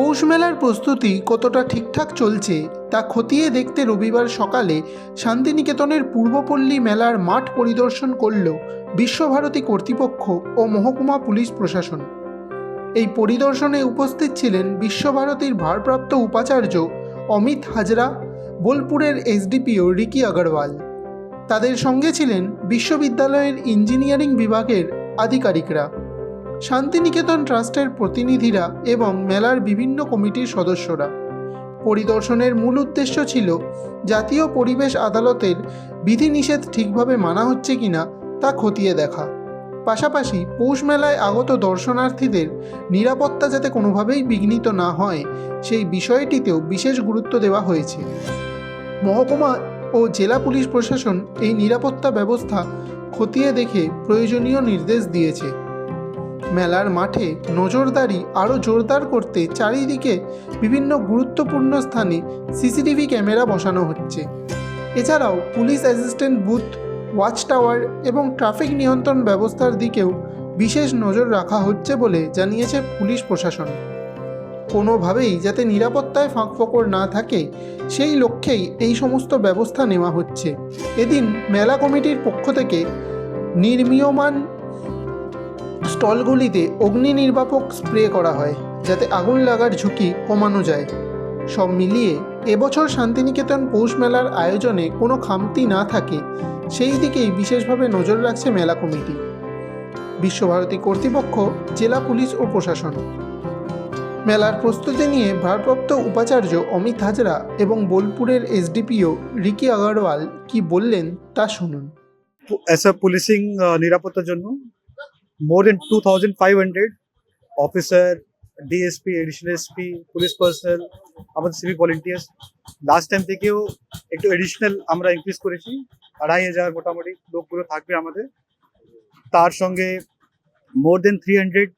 পৌষ মেলার প্রস্তুতি কতটা ঠিকঠাক চলছে তা খতিয়ে দেখতে রবিবার সকালে শান্তিনিকেতনের পূর্বপল্লী মেলার মাঠ পরিদর্শন করল বিশ্বভারতী কর্তৃপক্ষ ও মহকুমা পুলিশ প্রশাসন। এই পরিদর্শনে উপস্থিত ছিলেন বিশ্বভারতীর ভারপ্রাপ্ত উপাচার্য অমিত হাজরা, বোলপুরের এসডিপিও রিকি আগরওয়াল। তাদের সঙ্গে ছিলেন বিশ্ববিদ্যালয়ের ইঞ্জিনিয়ারিং বিভাগের আধিকারিকরা। শান্তিনিকেতন ট্রাস্টের প্রতিনিধিরা এবং মেলার বিভিন্ন কমিটির সদস্যরা। পরিদর্শনের মূল উদ্দেশ্য ছিল, জাতীয় পরিবেশ আদালতের বিধিনিষেধ ঠিকভাবে মানা হচ্ছে কিনা তা খতিয়ে দেখা। পাশাপাশি পৌষ মেলায় আগত দর্শনার্থীদের নিরাপত্তা যাতে কোনোভাবেই বিঘ্নিত না হয়, সেই বিষয়টিতেও বিশেষ গুরুত্ব দেওয়া হয়েছে। মহকুমা ও জেলা পুলিশ প্রশাসন এই নিরাপত্তা ব্যবস্থা খতিয়ে দেখে প্রয়োজনীয় নির্দেশ দিয়েছে। মেলার মাঠে নজরদারি আরও জোরদার করতে চারিদিকে বিভিন্ন গুরুত্বপূর্ণ স্থানে সিসিটিভি ক্যামেরা বসানো হচ্ছে। এছাড়াও police assistant booth watch tower এবং ট্রাফিক নিয়ন্ত্রণ ব্যবস্থার দিকেও বিশেষ নজর রাখা হচ্ছে বলে জানিয়েছে পুলিশ প্রশাসন। কোনোভাবেই যাতে নিরাপত্তায় ফাঁকফোকর না থাকে, সেই লক্ষ্যেই এই সমস্ত ব্যবস্থা নেওয়া হচ্ছে। এদিন মেলা কমিটির পক্ষ থেকে নির্মীয়মান স্টলগুলিতে অগ্নি নির্বাপক স্প্রে করা হয়, যাতে আগুন লাগার ঝুঁকি কমানো যায়। সব মিলিয়ে এবছর শান্তিনিকেতন পৌষ মেলার আয়োজনে কোনো খামতি না থাকে, সেই দিকেই বিশেষভাবে নজর রাখছে মেলা কমিটি। বিশ্বভারতী কর্তৃপক্ষ, জেলা পুলিশ ও প্রশাসন। মেলার প্রস্তুতি নিয়ে ভারপ্রাপ্ত উপাচার্য অমিত হাজরা এবং বোলপুরের এসডিপিও রিকি আগরওয়াল কি বললেন তা শুনুন। পুলিশিং নিরাপত্তার জন্য thousand five hundred officer DSP additional SP police personnel আমাদের সিভিক ভলেন্টিয়ার্স লাস্ট টাইম থেকেও একটু এডিশনাল আমরা ইনক্রিজ করেছি, আড়াই হাজার মোটামুটি লোকগুলো থাকবে আমাদের। তার সঙ্গে more then three hundred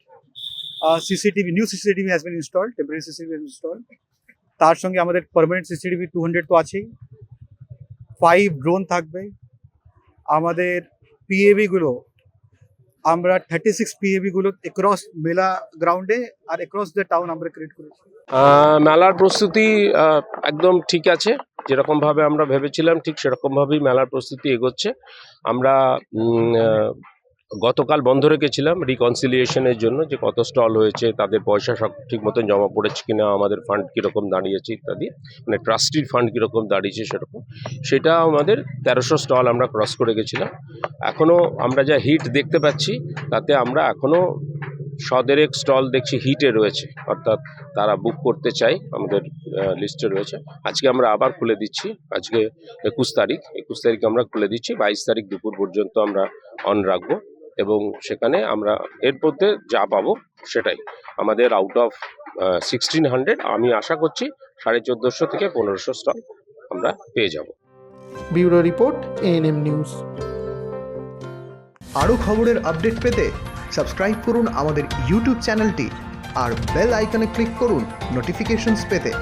CCTV new CCTV has been install temporary CCTV install তার সঙ্গে আমাদের পার্মানেন্ট সিসিটিভি টু হান্ড্রেড তো আছেই। ফাইভ ড্রোন থাকবে। আমাদের পিএবি গুলো আমরা থার্টি সিক্স পিএবি গুলো এক্রস মেলা গ্রাউন্ডে আর এক্রস দ্য টাউন আমরা ক্রিয়েট করেছি। মেলার প্রস্তুতি একদম ঠিক আছে। যেরকমভাবে আমরা ভেবেছিলাম, ঠিক সেরকমভাবেই মেলার প্রস্তুতি এগোচ্ছে। আমরা গতকাল বন্ধ রেখেছিলাম রিকনসিলিয়েশনের জন্য যে কত স্টল হয়েছে, তাদের পয়সা সব ঠিক মতন জমা পড়েছে কিনা, আমাদের ফান্ড কীরকম দাঁড়িয়েছে ইত্যাদি মানে ট্রাস্টির ফান্ড কীরকম দাঁড়িয়েছে সেরকম, সেটা আমাদের তেরোশো স্টল আমরা ক্রস করে গেছিলাম। এখনও আমরা যা হিট দেখতে পাচ্ছি, তাতে আমরা এখনও সদেরেক স্টল দেখছি হিটে রয়েছে, অর্থাৎ তারা বুক করতে চাই, আমাদের লিস্টে রয়েছে। আজকে আমরা আবার খুলে দিচ্ছি, আজকে একুশ তারিখ একুশ তারিখ আমরা খুলে দিচ্ছি, বাইশ তারিখ দুপুর পর্যন্ত আমরা অন রাখব। এবং সেখানে আমরা এর মধ্যে যা পাবো সেটাই। আমাদের আউট অফ সিক্সটিন হান্ড্রেড আমি আশা করছি সাড়ে চোদ্দোশো থেকে পনেরোশো স্টল আমরা পেয়ে যাব। Bureau report ANM news. আরও খবরের আপডেট পেতে সাবস্ক্রাইব করুন আমাদের ইউটিউব চ্যানেলটি আর বেল আইকনে ক্লিক করুন নোটিফিকেশনস পেতে।